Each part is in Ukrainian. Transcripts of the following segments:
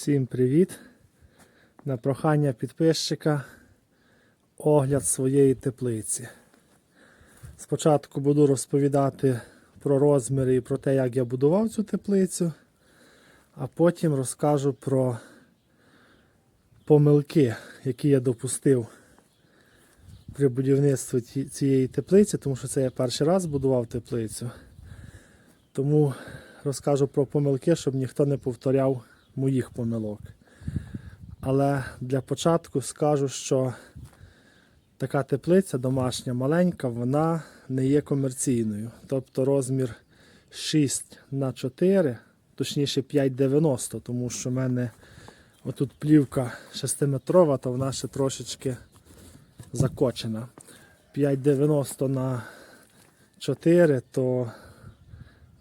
Всім привіт! На прохання підписчика огляд своєї теплиці. Спочатку буду розповідати про розміри і про те, як я будував цю теплицю, а потім розкажу про помилки, які я допустив при будівництві цієї теплиці, тому що це я перший раз будував теплицю. Тому розкажу про помилки, щоб ніхто не повторяв моїх помилок. Але для початку скажу, що така теплиця домашня маленька, вона не є комерційною. Тобто розмір 6 на 4, точніше 5,90, тому що в мене отут плівка 6-метрова, то вона ще трошечки закочена. 5,90 на 4, то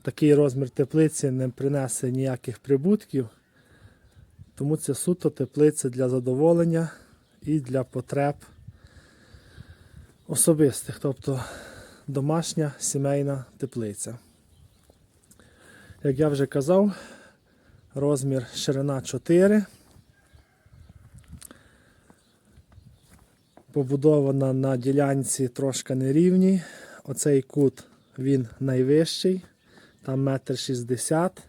такий розмір теплиці не принесе ніяких прибутків. Тому це суто теплиця для задоволення і для потреб особистих, тобто домашня сімейна теплиця. Як я вже казав, розмір ширина 4. Побудована на ділянці трошки нерівній. Оцей кут він найвищий, там метр шістдесят.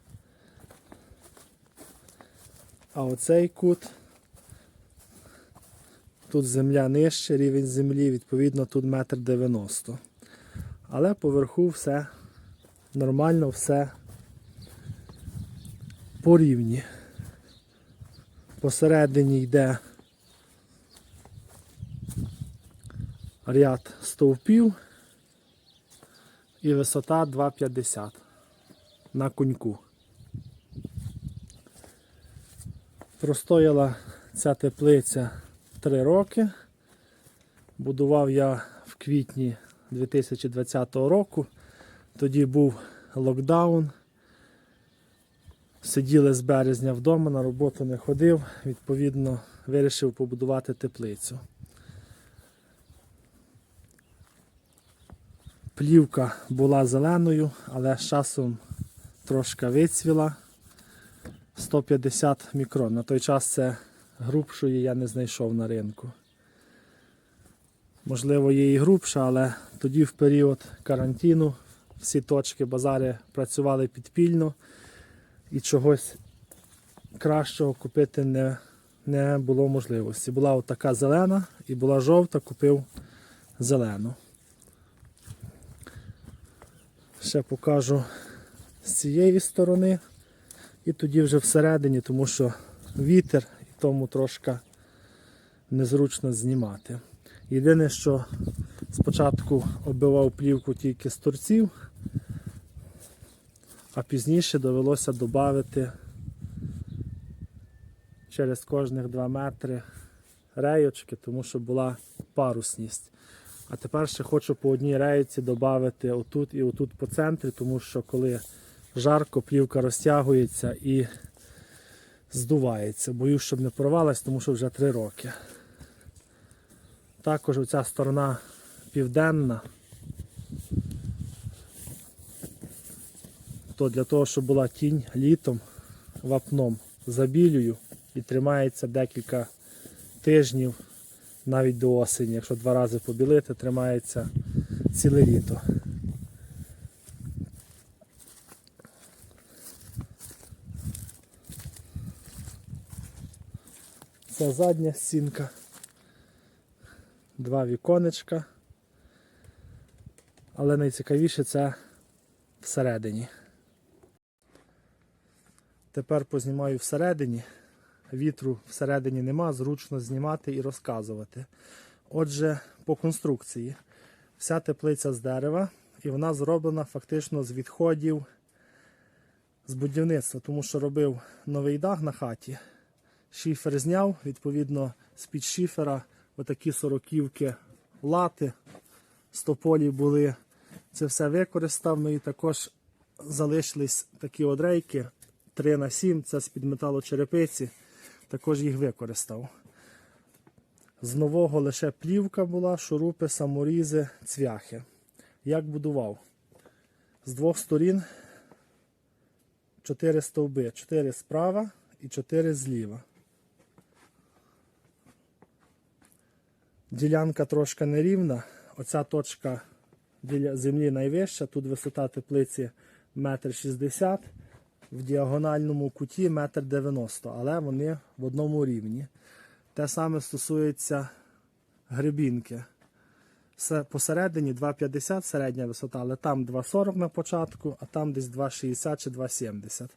А оцей кут, тут земля нижче, рівень землі, відповідно, тут метр дев'яносто. Але поверху все нормально, все по рівні. Посередині йде ряд стовпів і висота 2,50 на коньку. Простояла ця теплиця 3 роки. Будував я в квітні 2020 року. Тоді був локдаун. Сиділи з березня вдома, на роботу не ходив, відповідно, вирішив побудувати теплицю. Плівка була зеленою, але з часом трошки вицвіла. 150 мікрон. На той час це грубшої я не знайшов на ринку. Можливо, є і грубша, але тоді в період карантину всі точки базари працювали підпільно і чогось кращого купити не, не було можливості. Була отака зелена і була жовта, купив зелену. Ще покажу з цієї сторони. І тоді вже всередині, тому що вітер і тому трошки незручно знімати. Єдине, що спочатку оббивав плівку тільки з торців, а пізніше довелося додати через кожних 2 метри реєчки, тому що була парусність. А тепер ще хочу по одній рейці додати отут і отут по центрі, тому що коли жарко, плівка розтягується і здувається. Боюсь, щоб не порвалась, тому що вже 3 роки. Також оця сторона південна. То для того, щоб була тінь літом вапном забілюю і тримається декілька тижнів навіть до осені. Якщо два рази побілити, тримається ціле літо. Це задня стінка. Два віконечка. Але найцікавіше це всередині. Тепер познімаю всередині. Вітру всередині нема, зручно знімати і розказувати. Отже, по конструкції. Вся теплиця з дерева і вона зроблена фактично з відходів з будівництва, тому що робив новий дах на хаті. Шифер зняв, відповідно, з-під шифера отакі сороківки лати, стополі були. Це все використав. Ну і також залишились такі одрейки 3 на 7 це з-під металочерепиці. Також їх використав. З нового лише плівка була, шурупи, саморізи, цвяхи. Як будував? З двох сторін 4 стовби, 4 справа і 4 зліва. Ділянка трошки нерівна. Оця точка землі найвища. Тут висота теплиці 1,60 м, в діагональному куті 1,90 м, але вони в одному рівні. Те саме стосується грибінки. Посередині 2,50 середня висота, але там 2,40 на початку, а там десь 2,60 чи 2,70.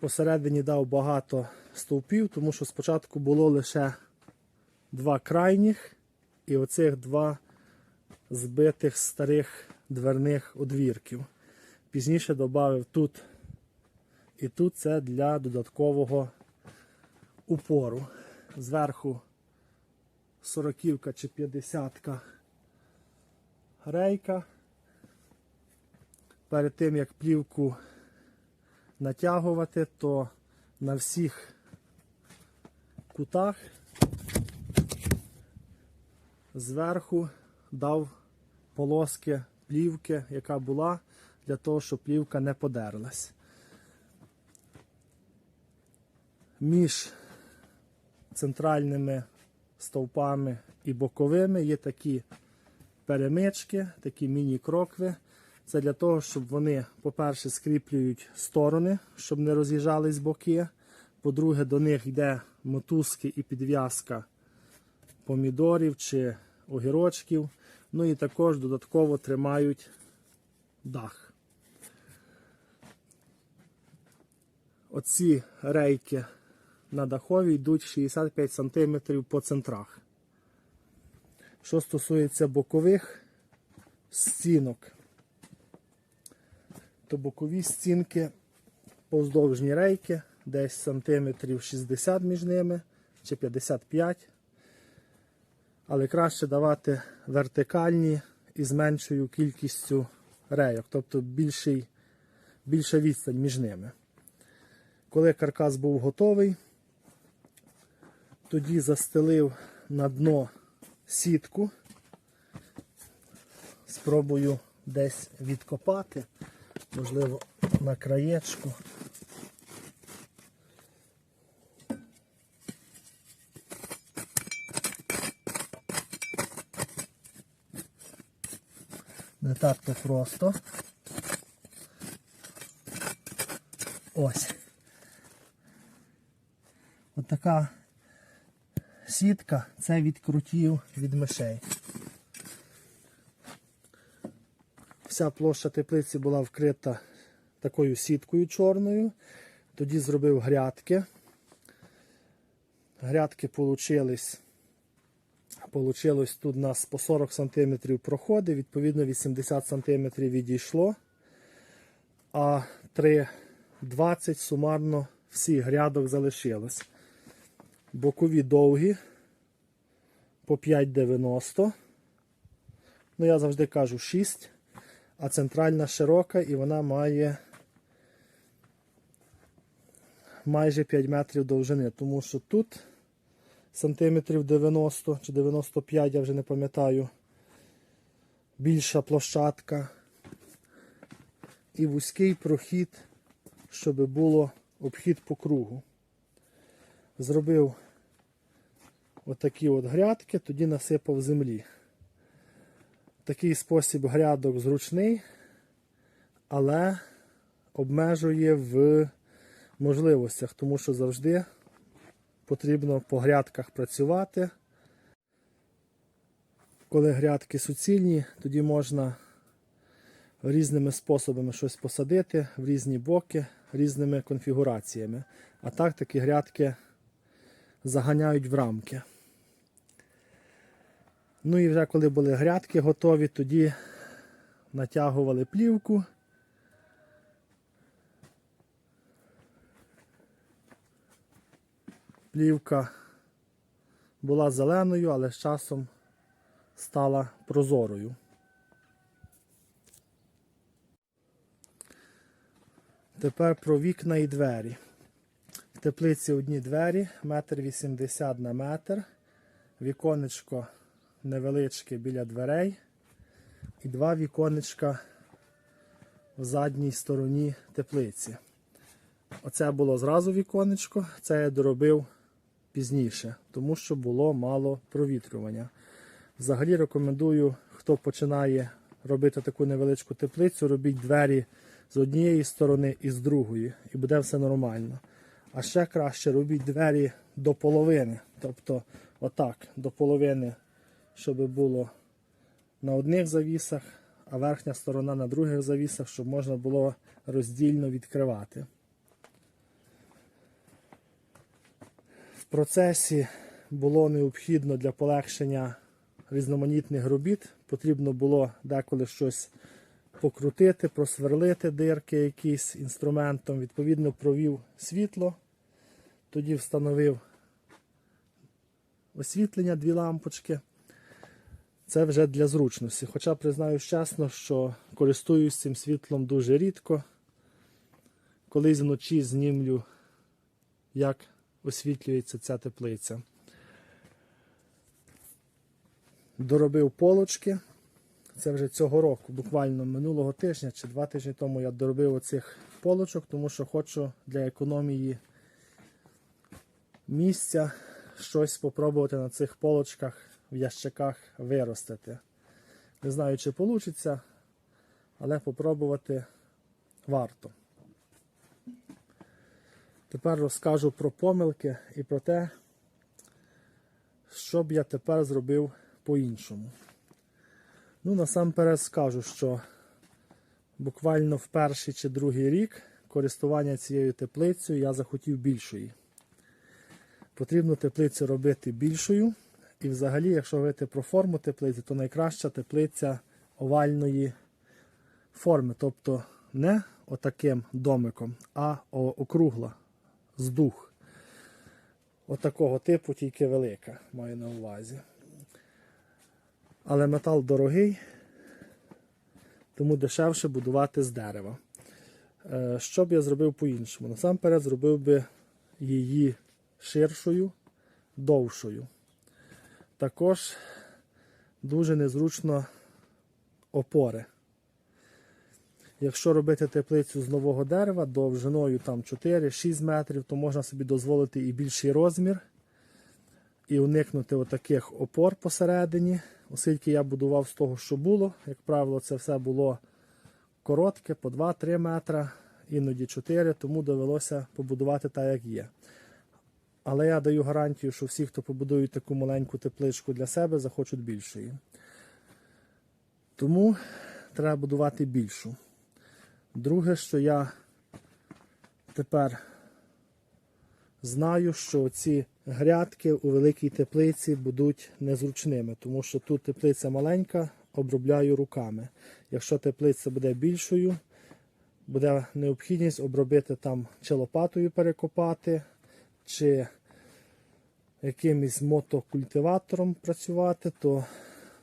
Посередині дав багато стовпів, тому що спочатку було лише два крайніх і оцих два збитих старих дверних одвірків. Пізніше додав тут і тут це для додаткового упору. Зверху сороківка чи п'ятдесятка рейка. Перед тим як плівку натягувати, то на всіх кутах зверху дав полоски плівки, яка була, для того, щоб плівка не подерлась. Між центральними стовпами і боковими є такі перемички, такі міні-крокви. Це для того, щоб вони, по-перше, скріплюють сторони, щоб не роз'їжджались боки. По-друге, до них йде мотузки і підв'язка помідорів чи огірочків. Ну і також додатково тримають дах. Оці рейки на дахові йдуть 65 см по центрах. Що стосується бокових стінок, то бокові стінки повздовжні рейки, десь сантиметрів 60 між ними чи 55. Але краще давати вертикальні і з меншою кількістю рейок, тобто більший, більша відстань між ними. Коли каркас був готовий, тоді застелив на дно сітку. Спробую десь відкопати, можливо, на краєчку. Не так то просто. Ось. Отака сітка це від крутів від мишей. Вся площа теплиці була вкрита такою сіткою чорною. Тоді зробив грядки. Грядки получились. Тут у нас по 40 см проходи, відповідно 80 см відійшло, а 3,20 сумарно всіх грядок залишилось. Бокові довгі по 5,90. Ну, я завжди кажу 6, а центральна широка і вона має майже 5 метрів довжини, тому що тут сантиметрів 90 чи 95, я вже не пам'ятаю, більша площадка і вузький прохід, щоб було обхід по кругу. Зробив отакі от грядки, тоді насипав землі. Такий спосіб грядок зручний, але обмежує в можливостях, тому що завжди потрібно по грядках працювати. Коли грядки суцільні, тоді можна різними способами щось посадити в різні боки, різними конфігураціями. А так такі грядки заганяють в рамки. Ну і вже коли були грядки готові, тоді натягували плівку. Плівка була зеленою, але з часом стала прозорою. Тепер про вікна і двері. В теплиці одні двері, метр вісімдесят на метр, віконечко невеличке біля дверей і два віконечка в задній стороні теплиці. Оце було зразу віконечко, це я доробив пізніше, тому що було мало провітрювання. Взагалі рекомендую, хто починає робити таку невеличку теплицю, робіть двері з однієї сторони і з другої, і буде все нормально. А ще краще робіть двері до половини. Тобто, отак, до половини, щоб було на одних завісах, а верхня сторона на других завісах, щоб можна було роздільно відкривати. В процесі було необхідно для полегшення різноманітних робіт. Потрібно було деколи щось покрутити, просверлити дирки якісь інструментом. Відповідно, провів світло. Тоді встановив освітлення, дві лампочки. Це вже для зручності. Хоча признаюсь чесно, що користуюсь цим світлом дуже рідко. Колись вночі знімлю, як освітлюється ця теплиця. Доробив полочки. Це вже цього року, буквально минулого тижня чи два тижні тому я доробив оцих полочок, тому що хочу для економії місця щось спробувати на цих полочках в ящиках виростити. Не знаю, чи вийде, але попробувати варто. Тепер розкажу про помилки і про те, що б я тепер зробив по-іншому. Ну, насамперед скажу, що буквально в перший чи другий рік користування цією теплицею я захотів більшої. Потрібно теплицю робити більшою. І взагалі, якщо говорити про форму теплиці, то найкраща теплиця овальної форми. Тобто не отаким домиком, а округла, з дух. Отакого типу, тільки велика, маю на увазі. Але метал дорогий, тому дешевше будувати з дерева. Е, Що б я зробив по-іншому? Насамперед зробив би її ширшою, довшою. Також дуже незручно опори. Якщо робити теплицю з нового дерева довжиною 4-6 метрів, то можна собі дозволити і більший розмір, і уникнути отаких опор посередині, оскільки я будував з того, що було. Як правило, це все було коротке, по 2-3 метра, іноді 4, тому довелося побудувати так, як є. Але я даю гарантію, що всі, хто побудують таку маленьку тепличку для себе, захочуть більшої. Тому треба будувати більшу. Друге, що я тепер знаю, що ці грядки у великій теплиці будуть незручними, тому що тут теплиця маленька, обробляю руками. Якщо теплиця буде більшою, буде необхідність обробити там чи лопатою перекопати, чи якимось мотокультиватором працювати, то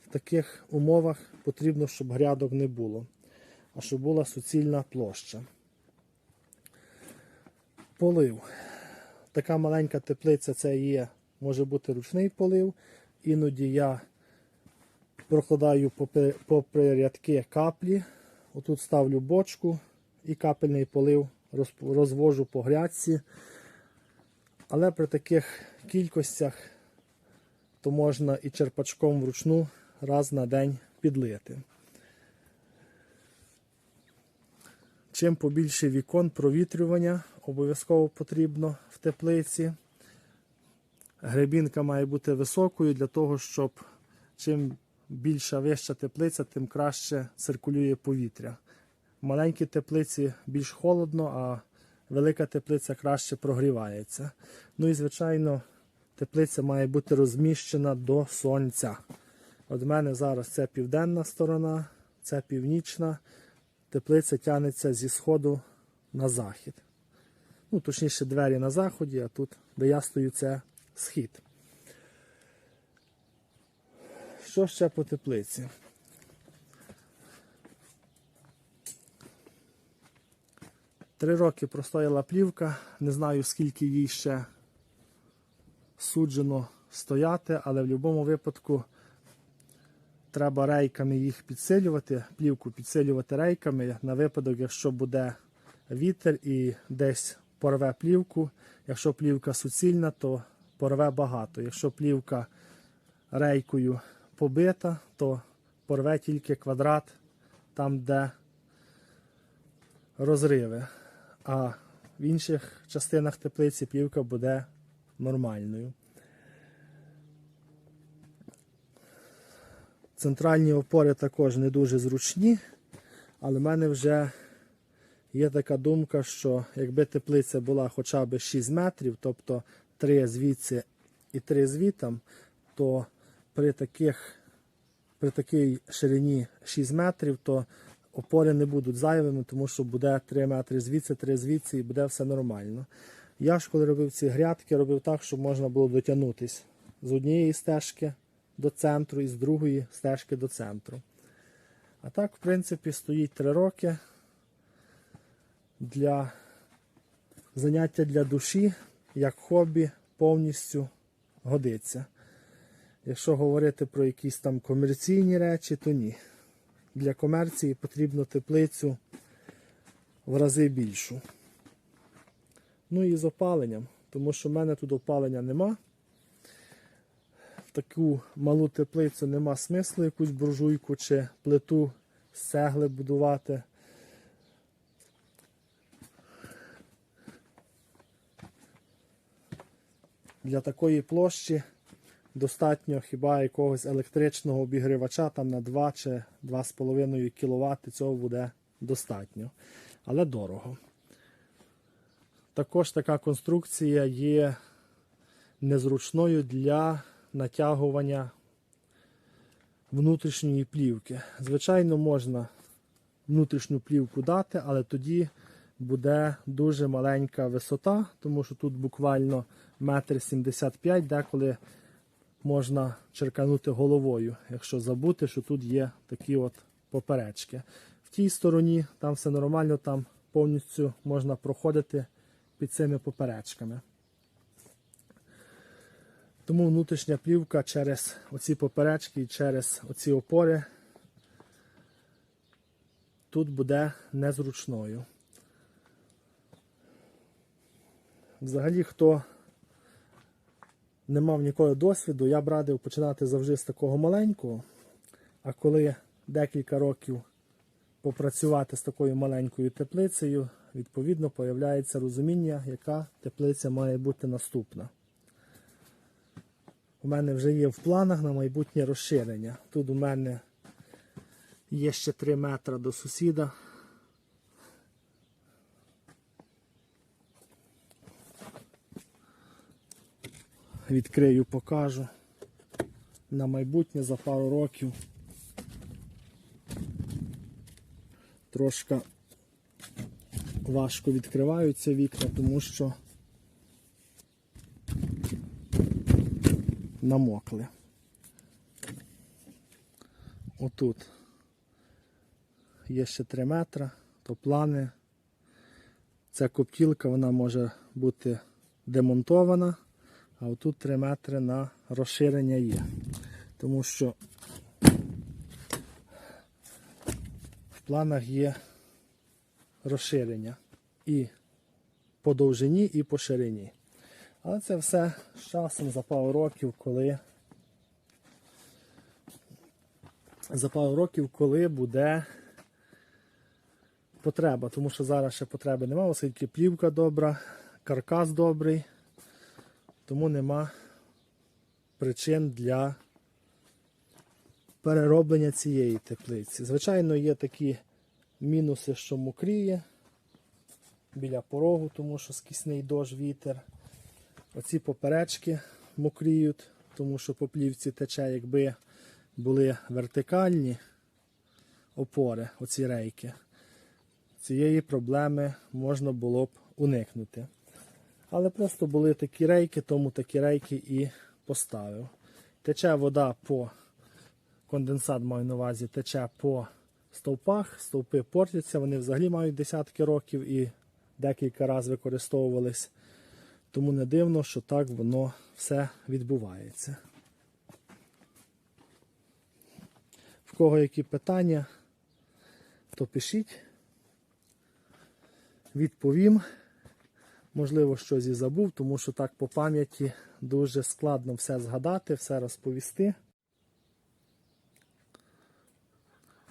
в таких умовах потрібно, щоб грядок не було, а щоб була суцільна площа. Полив. Така маленька теплиця це є, може бути ручний полив. Іноді я прокладаю попри, рядки каплі. Отут ставлю бочку і капельний полив розвожу по грядці. Але при таких кількостях то можна і черпачком вручну раз на день підлити. Чим побільше вікон провітрювання обов'язково потрібно в теплиці. Гребінка має бути високою для того, щоб чим більша вища теплиця, тим краще циркулює повітря. В маленькій теплиці більш холодно, а велика теплиця краще прогрівається. Ну і, звичайно, теплиця має бути розміщена до сонця. От в мене зараз це південна сторона, це північна. Теплиця тягнеться зі сходу на захід. Ну, точніше, двері на заході, а тут, де я стою, це схід. Що ще по теплиці? Три роки простояла плівка, не знаю скільки їй ще суджено стояти, але в будь-якому випадку треба рейками їх підсилювати, плівку підсилювати рейками на випадок, якщо буде вітер і десь порве плівку. Якщо плівка суцільна, то порве багато. Якщо плівка рейкою побита, то порве тільки квадрат там, де розриви. А в інших частинах теплиці плівка буде нормальною. Центральні опори також не дуже зручні, але в мене вже є така думка, що якби теплиця була хоча б 6 метрів, тобто 3 звідси і 3 звітам, то при таких при такій ширині 6 метрів, то опори не будуть зайвими, тому що буде 3 метри звідси, 3 звідси і буде все нормально. Я ж коли робив ці грядки, робив так, щоб можна було дотягнутися з однієї стежки до центру і з другої стежки до центру. А так, в принципі, стоїть 3 роки для заняття для душі, як хобі, повністю годиться. Якщо говорити про якісь там комерційні речі, то ні. Для комерції потрібно теплицю в рази більшу. Ну і з опаленням, тому що в мене тут опалення нема. Таку малу теплицю нема смислу якусь буржуйку чи плиту з цегли будувати. Для такої площі достатньо хіба якогось електричного обігрівача там на 2 чи 2,5 кВт цього буде достатньо, але дорого. Також така конструкція є незручною для натягування внутрішньої плівки. Звичайно, можна внутрішню плівку дати, але тоді буде дуже маленька висота, тому що тут буквально метр сімдесят деколи можна черканути головою, якщо забути, що тут є такі от поперечки. В тій стороні там все нормально, там повністю можна проходити під цими поперечками. Тому внутрішня плівка через оці поперечки і через оці опори тут буде незручною. Взагалі, хто не мав ніколи досвіду, я б радив починати завжди з такого маленького, а коли декілька років попрацювати з такою маленькою теплицею, відповідно появляється розуміння, яка теплиця має бути наступна. У мене вже є в планах на майбутнє розширення. Тут у мене є ще 3 метри до сусіда. Відкрию, покажу на майбутнє за пару років. Трошки важко відкриваються вікна, тому що намокли. Отут є ще 3 метри, то плани. Ця коптілка вона може бути демонтована, а отут 3 метри на розширення є. Тому що в планах є розширення і по довжині, і по ширині. Але це все з часом за пару років, коли за пару років, коли буде потреба, тому що зараз ще потреби немає, оскільки плівка добра, каркас добрий, тому нема причин для перероблення цієї теплиці. Звичайно, є такі мінуси, що мокріє біля порогу, тому що скисний дощ, вітер. Оці поперечки мокріють, тому що по плівці тече, якби були вертикальні опори, оці рейки. Цієї проблеми можна було б уникнути. Але просто були такі рейки, тому такі рейки і поставив. Тече вода по конденсат маю на увазі, тече по стовпах, стовпи портяться, вони взагалі мають десятки років і декілька разів використовувались. Тому не дивно, що так воно все відбувається. в кого які питання, то пишіть. Відповім. Можливо, щось і забув, тому що так по пам'яті дуже складно все згадати, все розповісти.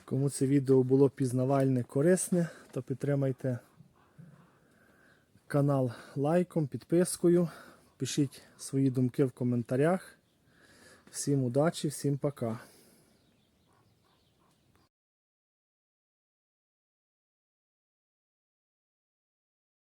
Кому це відео було пізнавальне, корисне, то підтримайте канал лайком, підпискою. Пишіть свої думки в коментарях. Всім удачі, всім пока.